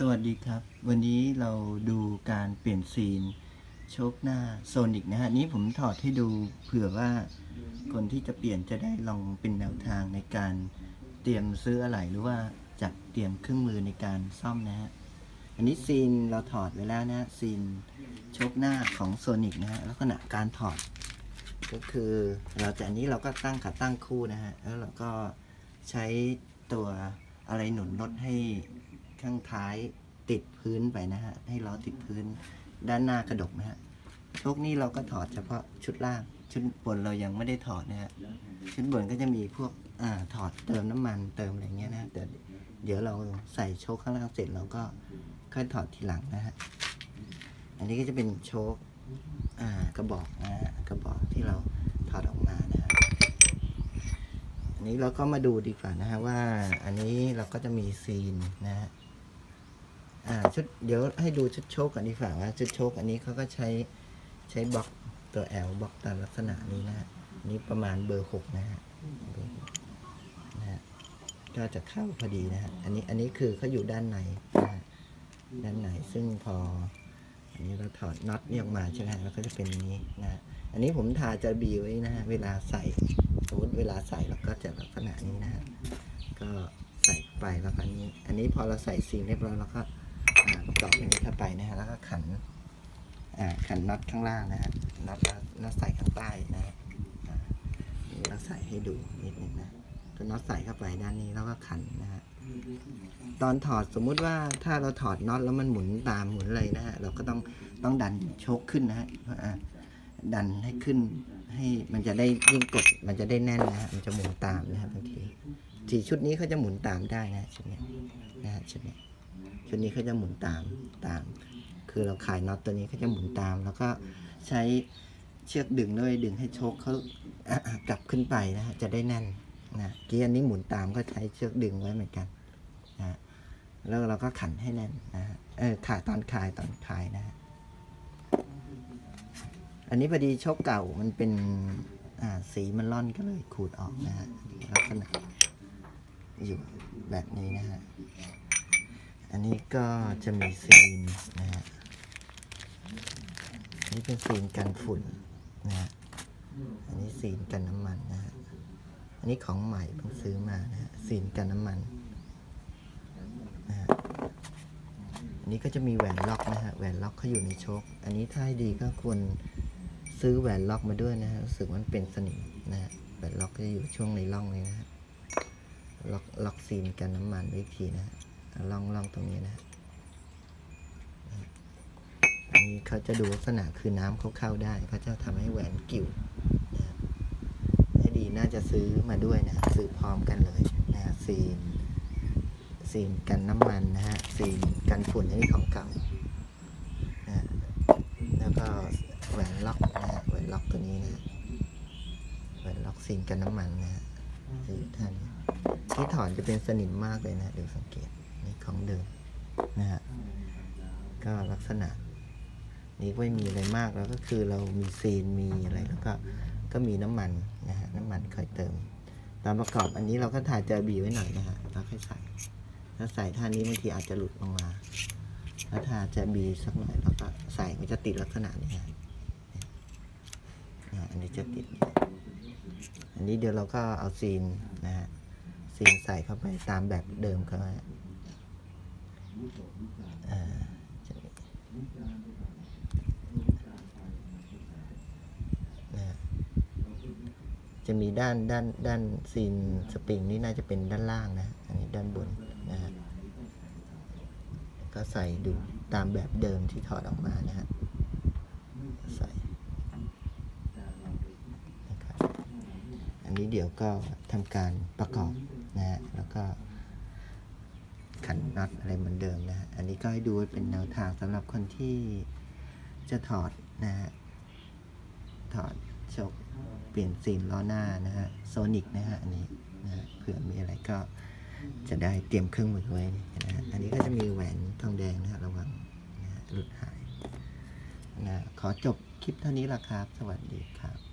สวัสดีครับ วันนี้เราดูการเปลี่ยนซีนโชคหน้าโซนิกนะฮะนี้ผมถอดให้ดูเผื่อว่าคนที่จะเปลี่ยนจะได้ลองเป็นแนวทางในการเตรียมซื้ออะไรหรือว่าจัดเตรียมเครื่องมือในการซ่อมนะฮะอันนี้ซีนเราถอดไว้แล้วนะซีนโชคหน้าของโซนิกนะฮะลักษณะการถอด ก็คือเราจะอันนี้เราก็ตั้งขาตั้งคู่นะฮะแล้วเราก็ใช้ตัวอะไรหนุนรถให้ ข้างท้ายติดพื้นไปนะฮะ ให้ล้อติดพื้นด้านหน้ากระดกนะฮะโชคนี้เราก็ถอดเฉพาะชุดล่าง ชุดบนเรายังไม่ได้ถอดนะฮะ ชุดบนก็จะมีพวกอ่าถอดเติมน้ำมันเติมอะไรเงี้ยนะฮะแต่เดี๋ยวเราใส่โชคข้างล่างเสร็จเราก็ค่อยถอดทีหลังนะฮะ อันนี้ก็จะเป็นโชคอ่ากระบอกนะฮะกระบอกที่เราถอดออกมานะฮะอันนี้เราก็มาดูดีกว่านะฮะว่าอันนี้เราก็จะมีซีนนะฮะ อ่าชุดเดี๋ยวให้ดูชุดโชคกันดีกว่าว่าชุดโชคอันนี้เขาก็ใช้ใช้บล็อกตัว L บล็อกตามลักษณะนี้นะฮะนี้ประมาณเบอร์หกนะฮะเบอร์หกนะฮะก็จะเข้าพอดีนะฮะอันนี้อันนี้คือเขาอยู่ด้านในนะฮะด้านในซึ่งพอ อันนี้เราถอดน็อตนี่ออกมาใช่ไหมแล้วก็จะเป็นนี้นะฮะอันนี้ผมทาจะบีไว้นะฮะเวลาใส่สมมติเวลาใส่เราก็จะลักษณะนี้นะฮะก็ใส่ไปแล้วก็อันนี้ อันนี้พอเราใส่ซีนเรียบร้อยแล้วก็ เจาะอย่างนี้เข้าไปนะฮะแล้วก็ขันอ่าขันน็อตข้างล่างนะฮะน็อตน็อตใส่ข้างใต้นะฮะนี่เราใส่ให้ดูนิดนึงนะตัวน็อตใส่เข้าไปด้านนี้แล้วก็ขันนะฮะตอนถอดสมมุติว่าถ้าเราถอดน็อตแล้วมันหมุนตามหมุนอะไรนะฮะเราก็ต้องต้องดันโชคขึ้นนะฮะดันให้ขึ้นให้มันจะได้ยิ่งกดมันจะได้แน่นนะฮะมันจะหมุนตามนะฮะบางทีสีชุดนี้เขาจะหมุนตามได้นะชุดนี้นะฮะชุดนี้ ชุดนี้เขาจะหมุนตามตาม คือเราขายน็อตตัวนี้เขาจะหมุนตาม แล้วก็ใช้เชือกดึงด้วยดึงให้โชคเขากลับขึ้นไปนะฮะจะได้แน่นนะเกียร์นี้หมุนตามก็ใช้เชือกดึงไว้เหมือนกันนะแล้วเราก็ขันให้แน่นนะเออขาตอนคลายตอนคลายนะฮะอันนี้พอดีโชคเก่ามันเป็นอ่าสีมันร่อนก็เลยขูดออกนะฮะลักษณะอยู่แบบนี้นะฮะ อันนี้ก็จะมีซีนนะฮะอันนี้เป็นซีนกันฝุ่นนะฮะอันนี้ซีนกันน้ำมันนะฮะอันนี้ของใหม่เพิ่งซื้อมานะฮะซีนกันน้ำมันนะฮะอันนี้ก็จะมีแหวนล็อกนะฮะแหวนล็อกเขาอยู่ในโชคอันนี้ถ้าให้ดีก็ควรซื้อแหวนล็อกมาด้วยนะฮะรู้สึกว่ามันเป็นสนิมนะฮะแหวนล็อกจะอยู่ช่วงในร่องเลยนะฮะล็อกล็อกซีนกันน้ำมันไว้อีกทีนะฮะ ร่องร่องตรงนี้นะฮะอันนี้เขาจะดูลักษณะคือน้ำเขาเข้าได้เขาจะทำให้แหวนกิ่วนะฮะให้ดีน่าจะซื้อมาด้วยนะฮะซื้อพร้อมกันเลยนะฮะซีนซีนกันน้ำมันนะฮะซีนกันฝุ่นอันนี้ของเก่านะฮะแล้วก็แหวนล็อกนะฮะแหวนล็อกตัวนี้นะฮะแหวนล็อกซีนกันน้ำมันนะฮะจะอยู่ท่านนี้ที่ถอนจะเป็นสนิมมากเลยนะเดี๋ยวสังเกต นี่ของเดิมนะฮะก็ลักษณะ นี้ไม่มีอะไรมากแล้วก็คือเรามีซีนมีอะไรแล้วก็ก็มีน้ำมันนะฮะน้ำมันคอยเติม ตามประกอบอันนี้เราก็ถ่ายเจอบีไว้หน่อยนะฮะแล้วค่อยใส่ถ้าใส่ท่านี้บางทีอาจจะหลุดลงมาแล้วถ้าจะบีสักหน่อยเราก็ใส่มันจะติดลักษณะนี้ฮะอันนี้จะติด อันนี้เดี๋ยวเราก็เอาซีนนะฮะซีนใส่เข้าไปตามแบบเดิมเขาฮะ อ่าจะมีด้านด้านด้านซีนสปริงนี่น่าจะเป็นด้านล่างนะ อันนี้ด้านบนนะฮะก็ใส่ดูตามแบบเดิมที่ถอดออกมานะฮะใส่นะครับอันนี้เดี๋ยวก็ทำการประกอบนะฮะแล้วก็ ขันน็อตอะไรเหมือนเดิมนะฮะอันนี้ก็ให้ดูเป็นแนวทางสำหรับคนที่จะถอดนะฮะถอดโชกเปลี่ยนซีนล้อหน้านะฮะโซนิกนะฮะอันนี้นะะเผื่อมีอะไรก็จะได้เตรียมเครื่องมือไว้นะฮะอันนี้ก็จะมีแหวนทองแดงนะฮะระวังนะฮะหลุดหายนะฮะขอจบคลิปเท่านี้ละครับ สวัสดีครับ